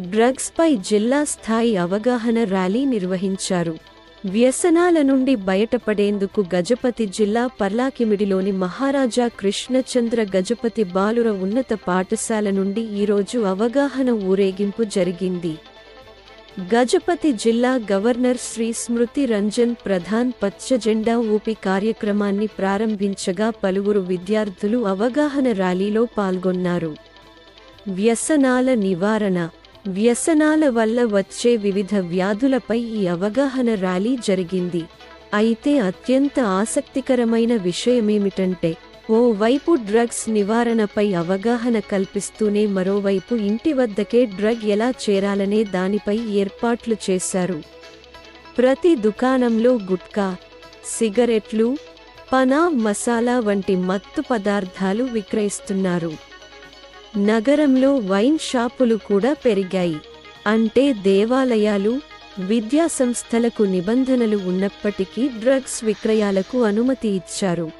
డ్రగ్స్పై జిల్లా స్థాయి అవగాహన ర్యాలీ నిర్వహించారు. వ్యసనాల నుండి బయటపడేందుకు గజపతి జిల్లా పర్లాకిమిడిలోని మహారాజా కృష్ణచంద్ర గజపతి బాలుర ఉన్నత పాఠశాల నుండి ఈరోజు అవగాహన ఊరేగింపు జరిగింది. గజపతి జిల్లా గవర్నర్ శ్రీ స్మృతి రంజన్ ప్రధాన్ పచ్చ జెండా ఊపి కార్యక్రమాన్ని ప్రారంభించగా పలువురు విద్యార్థులు అవగాహన ర్యాలీలో పాల్గొన్నారు. వ్యసనాల నివారణ వ్యసనాల వల్ల వచ్చే వివిధ వ్యాధులపై ఈ అవగాహన ర్యాలీ జరిగింది. అయితే అత్యంత ఆసక్తికరమైన విషయమేమిటంటే ఓ వైపు డ్రగ్స్ నివారణపై అవగాహన కల్పిస్తూనే మరోవైపు ఇంటి వద్దకే డ్రగ్ ఎలా చేరాలనే దానిపై ఏర్పాట్లు చేశారు. ప్రతి దుకాణంలో గుట్కా సిగరెట్లు పనా మసాలా వంటి మత్తు పదార్థాలు విక్రయిస్తున్నారు. నగరంలో వైన్ షాపులు కూడా పెరిగాయి. అంటే దేవాలయాలు విద్యా సంస్థలకు నిబంధనలు ఉన్నప్పటికీ డ్రగ్స్ విక్రయాలకు అనుమతి ఇచ్చారు.